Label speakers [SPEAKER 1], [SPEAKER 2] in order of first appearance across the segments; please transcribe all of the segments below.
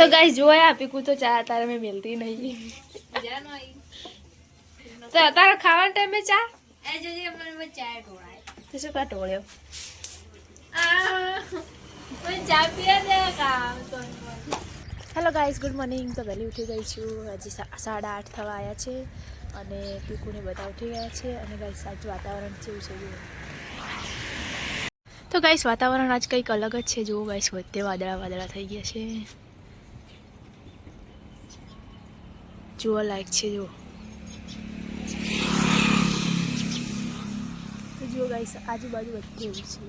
[SPEAKER 1] તો ગાઈસ જોયા પીકું તો ચા તારે મેં મિલતી નહીં. તો તારે ખાવાના ટાઈમે ચા? તો શું કા ટોળ્યો હેલો ગાઈસ ગુડ મોર્નિંગ તો વહેલી ઉઠી ગઈ છું. હજી સાડા આઠ થવા આવ્યા છે અને પીકુને બધા ઉઠી ગયા છે અને ગાઈસ આજ વાતાવરણ કેવું છે તો ગાઈસ વાતાવરણ આજ કંઈક અલગ જ છે. જુઓ ગાઈસ બધે વાદળા વાદળા થઈ ગયા છે. જુઓ લાયક છે જો તો જો ગાઈસ આજુબાજુ બધું એવું છે?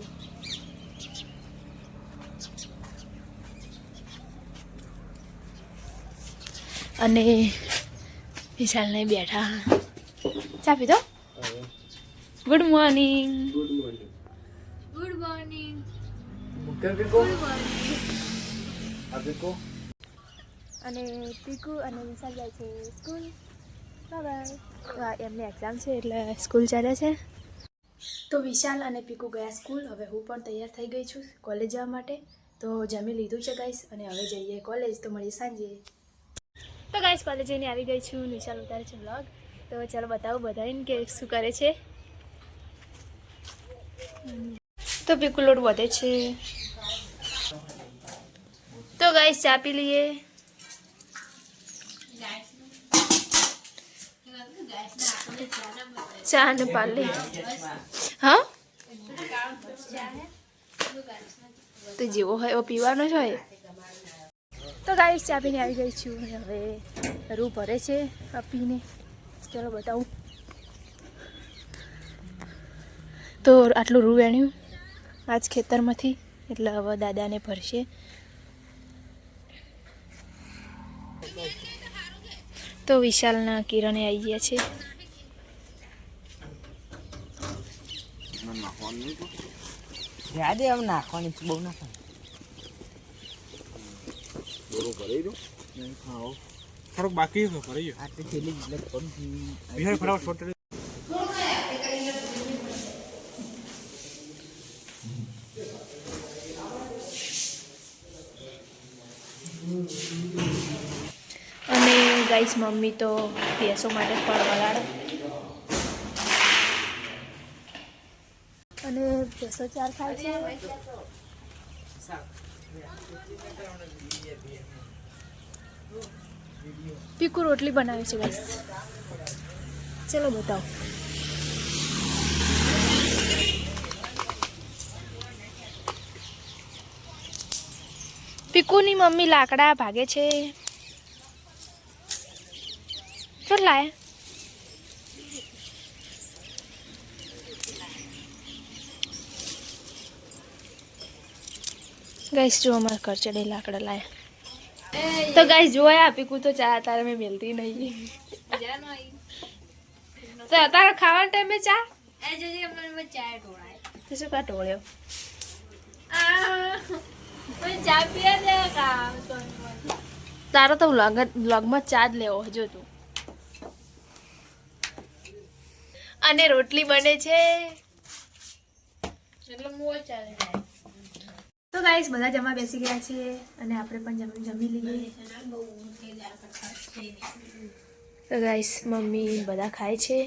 [SPEAKER 1] અને વિશાલને બેઠા. ચા પીધો? ગુડ મોર્નિંગ
[SPEAKER 2] ગુડ મોર્નિંગ
[SPEAKER 1] અને પીકુ અને વિશાલ જાય છે સ્કૂલ. બાય એમની એક્ઝામ છે એટલે સ્કૂલ ચાલે છે. તો વિશાલ અને પીકુ ગયા સ્કૂલ. હવે હું પણ તૈયાર થઈ ગઈ છું કોલેજ જવા માટે. તો જમી લીધું છે ગાઈસ અને હવે જઈએ કોલેજ. તો મળીએ સાંજે. તો ગાઈસ કોલેજ જઈને આવી ગઈ છું. વિશાલ ઉતારે છે બ્લોગ તો ચાલો બતાવું બધાને કે શું કરે છે. તો પીકુ લોટ વધે છે. તો ગાઈસ ચા પી લઈએ. ચા ને પાલી હા તો જેવો હોય એવો પીવાનો જ હોય તો ગાઈસ ચા પીને આવી ગઈ છું હવે રૂ ભરે છે પીને ચલો બતાવું તો આટલું રૂ વેણ્યું આજ ખેતરમાંથી એટલે હવે દાદાને ભરશે તો વિશાલના કિરણે આવી ગયા છે.
[SPEAKER 3] યાદે આમ નાખવાની બહુ નાખવાની
[SPEAKER 4] બાકી છે ફરી ગયો
[SPEAKER 3] આટલી થેલી જ એટલે થોડી
[SPEAKER 4] બિહાર ફટાફટ ફોટો
[SPEAKER 1] અને ગાઈસ મમ્મી તો ભેંસો માટે ફળ વલાડે અને ભેંસો ચાર ખાય છે. પીકુ રોટલી બનાવે છે ગાઈસ. ચલો બતાવો. પીકુની મમ્મી લાકડા ભાગે છે. શું લાયા ગાઈસ જો અમારા ઘર ચડે લાકડા લાયા. તો ગાઈસ જોયા આપી તો ચા તારે મેં મિલતી નહીં. તો તારે ખાવાના ટાઈમે ચા? તો શું કા ટોળ્યો તારો તો વ્લોગ વ્લોગમાં ચા જ લેવો હજો તું. અને રોટલી બને છે. તો ગાઈસ બધા જમવા બેસી ગયા છે અને આપણે પણ જમી લઈએ. તો ગાઈસ મમ્મી બધા ખાય છે.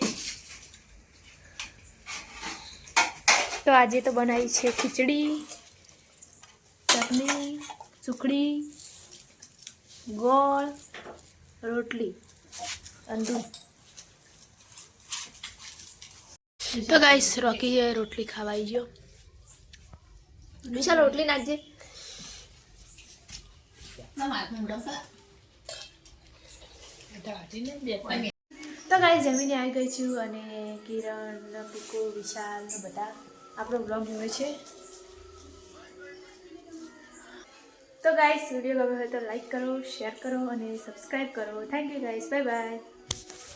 [SPEAKER 1] તો આજે તો બનાવી છે ખીચડી ચટણી સુખડી ગોળ રોટલી અંદુ તો ગાઈસ રોકીએ રોટલી ખાવાઈ ગયો. વિશાલ રોટલી નાખજે. તો ગાઈસ જમીને આવી ગઈ છું અને કિરણ પીકો વિશાલ બધા. આપણો બ્લોગ જોવે છે. તો ગાઈસ વીડિયો ગમે હોય તો લાઈક કરો શેર કરો અને સબસ્ક્રાઈબ કરો. Thank you guys bye bye